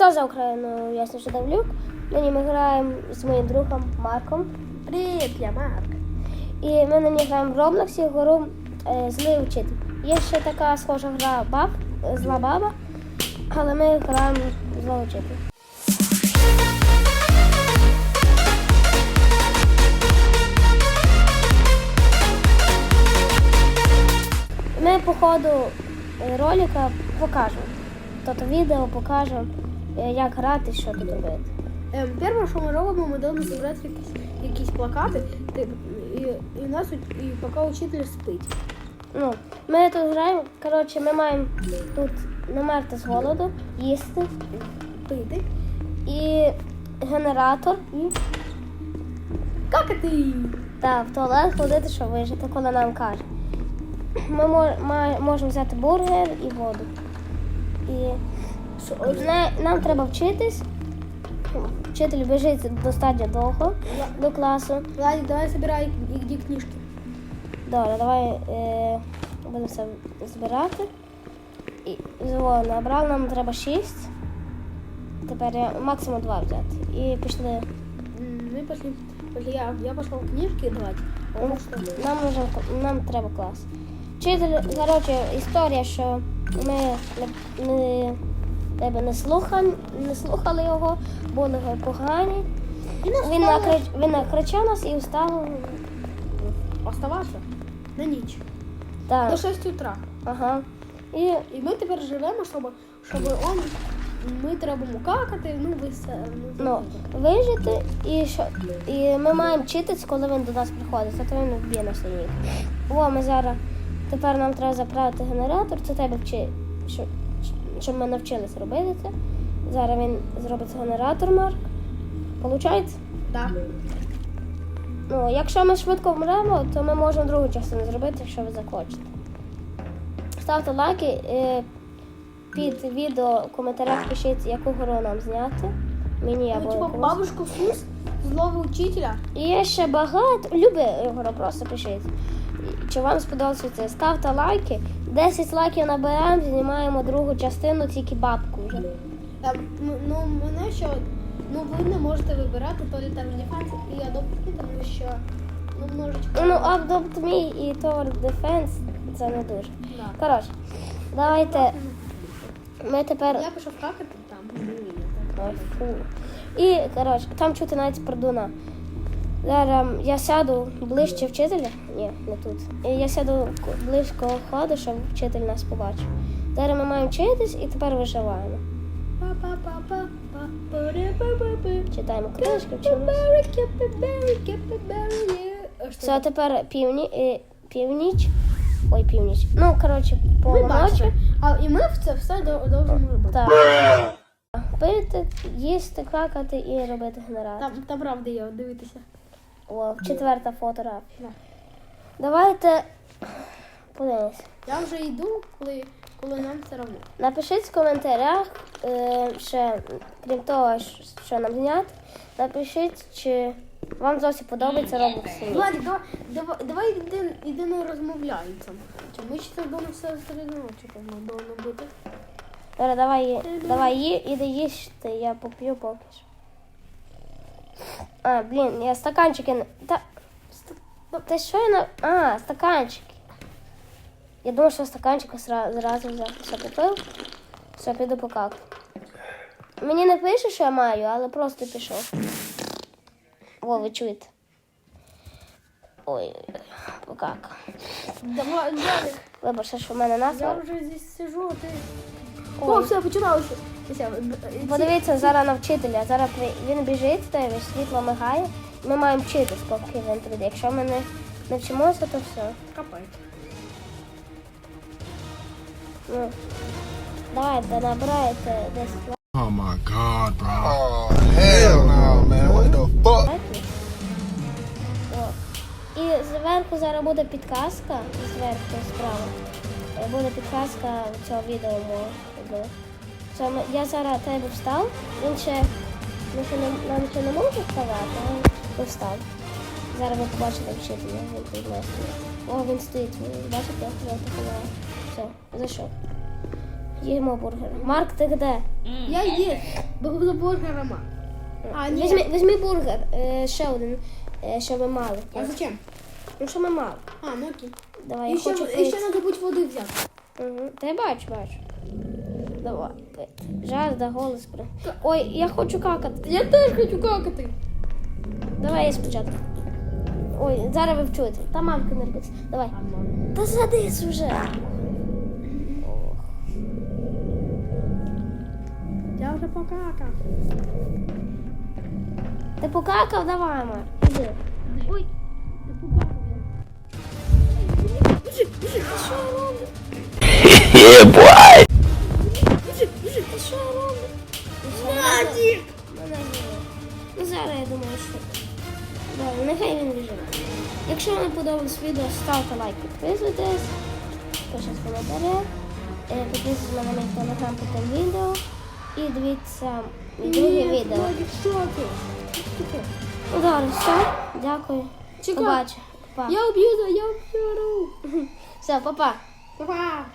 Хто за Україну, ясно, що Давлюк. Нині ми граємо з моїм другом Марком. Привіт, я Марк. І ми нині граємо в Роблоксі гру е, Злий учитель. Є ще така схожа гра баб, е, зла баба, але ми граємо в злого учителя. Ми по ходу е, ролика покажемо. Тобто відео покажемо, як грати, що тут робити. Ем, перше, що ми робимо, ми даємо зібрати якісь, якісь плакати, ти- і, і, нас, і поки учитель спить. Ну, ми тут граємо. Коротше, ми маємо тут не мерти з голоду, їсти Пити. і генератор, і Какати! та, в туалет ходити, щоб вижити, коли нам каже. Ми можемо взяти бургер і воду. І не- нам треба вчитись. Вчитель біжить достатньо довго до класу. Владик, давай собирай где книжки. Добре, давай е, будемо все збирати. І зво, набрав, нам треба 6. Тепер я максимум 2 взяти. І пішли. М, Мы пошли. пошли, Я, я пошел книжки что Нам нужен, нам треба клас. Вчитель, коротше, історія, що ми не, тебе не, слухали, не слухали його, були погані. Він, накрич, він накричав нас і встав. оставаться на ніч. Так, До 6 утра. ага. І І ми тепер живемо, щоб, щоб он, ми треба какати, ну ви все. ну, вижити, і, що, і ми маємо вчитись, коли він до нас приходить, а то він вб'є нас самих. О, ми зараз. Тепер нам треба заправити генератор, це тебе вчи, щоб, ми навчились робити це. Зараз він зробить генератор, Марк. Получається? Да. Ну, якщо ми швидко вмремо, то ми можемо другу частину зробити, якщо ви захочете. Ставте лайки. е, Під відео в коментарях пишіть, яку гру нам зняти. Мені або Ну, типа бабушку Сус, злого учителя. І є ще багато. Любі ігри, просто пишіть. Чи вам сподобалося це? Ставте лайки. 10 лайків наберемо, знімаємо другу частину, тільки бабку вже. Ем, ну, мене ще, ну ви не можете вибирати, то ли там Defense і Adopt Me, тому що, ну, множечко. Ну, Adopt Me і Tower Defense це не дуже. Да. Коротше, давайте. Ми тепер. Я пішов какати ну, фу. І, коротше, там чути навіть продуна. Зараз я сяду ближче вчителя. Ні, не тут. Я сяду близько ходу, щоб вчитель нас побачив. Зараз ми маємо вчитись і тепер виживаємо. Читаємо книжки, вчимось. Це тепер півні... е, північ. Ой, північ. Ну, коротше, полуночі. А і ми в це все до- довжимо робити. Так. Пити, їсти, какати і робити генератор. Там, там правда є, дивитися. О, четверта фотографія. Да. Давайте подивимось. Я вже йду, коли, коли нам все одно. Напишіть в коментарях, е, ще, крім того, що нам зняти, напишіть, чи вам зовсім подобається ні. Владик, давай, давай, давай йди, йди не розмовляється. Чи ми ще вдома все середину ночі повинно бути? Добре, давай, давай ї, іди їсти, я поп'ю поки що. А, блін, я стаканчики. Та, та що я на. А, стаканчики. Я думав, що стаканчики зра- зразу взяв. Все попив. Все, піду покак. Мені не пише, що я маю, але просто пішов. О, ви чуєте. Ой, покак. Давай, Вибачте, що в мене я вже здесь сижу, а ти... Ой. О, все, починалося. Б- ці- Подивіться зараз на вчителя. Зараз він біжить, дивись, світло мигає. Ми маємо вчитись, поки він прийде. Якщо ми не, не вчимося, то все. Капець. Ну, давайте набирайте 10 Oh my god, bro. Oh hell no, man! What the fuck? О. І зверху зараз буде підказка. Зверху справа. Буде підказка цього відео мого. Я зараз тебе встав. Він ще, він ще не, нам ще не може вставати, а він встав. Зараз ви побачите вчителя, він стоїть. О, він стоїть, ви бачите, я такого. Все, зайшов. Їмо бургер. Марк, ти де? Я є. Бо за бургерами. А, ні. Візьми, візьми бургер, е, ще один, е, що ми мали. А зачем? Ну, що ми мали. А, ну окей. Давай, І я ще, хочу і пити. ще треба будь води взяти. Угу. Та я бачу, бачу. Давай, пити. Жар, да голос. при- Ой, я хочу какати. Я теж хочу какати. Давай я спочатку. Ой, зараз ви вчуєте. Та мамка не робиться. Давай. Та садись вже. Ох. Я вже покакав. Ти покакав, давай, Марк. Іди. Ой, Boy. Що? Ну зараз я думаю, що. Добре, нехай він біжить. Якщо вам подобалось відео, ставте лайк, підписуйтесь, пишіть коментарі, підписуйтесь на мій телеграм під тим відео і дивіться мій друге відео. Ну добре, все, дякую. Чекай. Побачу. Па. Я уб'ю, я уб'ю. Все, па-па. Па-па.